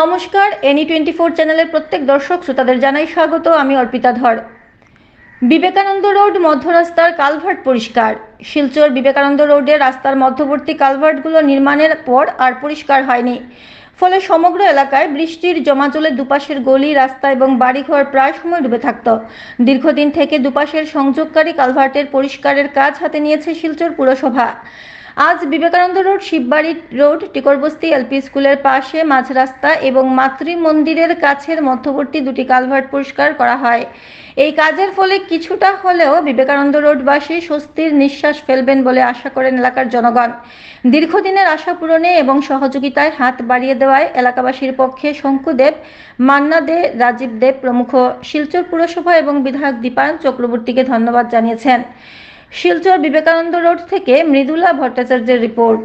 নমস্কার, any twenty four চ্যানেলের প্রত্যেক দর্শক শ্রোতাদের জানাই স্বাগত, আমি অর্পিতা ধর। বিবেকানন্দ রোড মধ্য রাস্তার কালভার্ট পরিষ্কার। শিলচর বিবেকানন্দ রোডে রাস্তার মধ্যবর্তী কালভার্টগুলো নির্মাণের পর আর পরিষ্কার হয়নি। ফলে সমগ্র এলাকায় বৃষ্টির জমাজলে দুপাশের গলি, রাস্তা এবং বাড়িঘর প্রায় সময় ডুবে থাকত। দীর্ঘদিন থেকে দুপাশের সংযোগকারী কালভার্টের পরিষ্কারের কাজ হাতে নিয়েছে শিলচর পুরসভা। আজ Vivekananda road, Shivbari road Tikarbasti LP স্কুলের পাশে মাঝ রাস্তা এবং মাতৃ মন্দিরের কাছের মধ্যবর্তী দুটি কালভার্ট পরিষ্কার করা হয়। এই কাজের ফলে কিছুটা হলেও বিবেকানন্দ রোডবাসী স্বস্তির নিঃশ্বাস ফেলবেন বলে আশা করেন এলাকার জনগণ। দীর্ঘদিনের আশা পূরণে এবং সহযোগিতায় হাত বাড়িয়ে দেওয়ায় এলাকাবাসীর পক্ষে শঙ্কুদেব, মান্না দে, রাজীব দেব প্রমুখ। শিলচর পুরসভা এবং বিধায়ক দীপায়ন চক্রবর্তীকে ধন্যবাদ জানিয়েছেন। শিলচর বিবেকানন্দ রোড থেকে মৃদুলা ভট্টাচার্যের রিপোর্ট।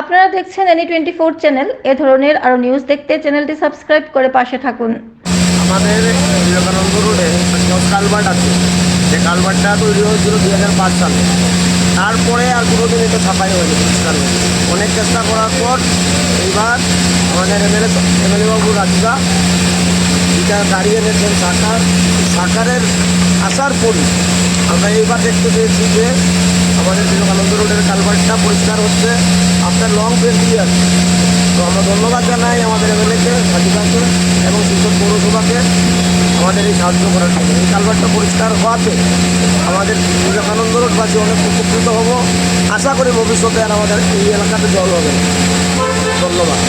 আপনারা দেখছেন এনি টোয়েন্টি ফোর চ্যানেল। এ ধরনের আরও নিউজ দেখতে চ্যানেলটি সাবস্ক্রাইব করে পাশে থাকুন। আমাদের বিবেকানন্দ রোডে কালভার্ট আছে। যে কালভার্টটা তৈরি হয়েছিল দুই হাজার পাঁচ সালে। তারপরে আর কোনোদিন এটা সাফাই হয়নি পরিষ্কার অনেক চেষ্টা করার পর এইবার আমাদের এমএলএ এমএলএ বাবু রাজুদা এটা দাঁড়িয়ে এনেছেন সরকার সরকারের আসার পরই আমরা এইবার দেখতে পেয়েছি যে আমাদের বিবেকানন্দ রোডের কালভার্টটা পরিষ্কার হচ্ছে, আপনার লং টোয়েন্টি ইয়ার তো আমরা ধন্যবাদ জানাই আমাদের এমএলএকে রাজুদাকে এবং শিলচর পৌরসভাকে আমাদের এই সাহায্য করার জন্য। এই কালভার্টটা পরিষ্কার হওয়াতে আমাদের বিবেকানন্দ রোডবাসী অনেক উপকৃত হব। আশা করি ভবিষ্যতে আর আমাদের এই এলাকাতে জল হবে। ধন্যবাদ।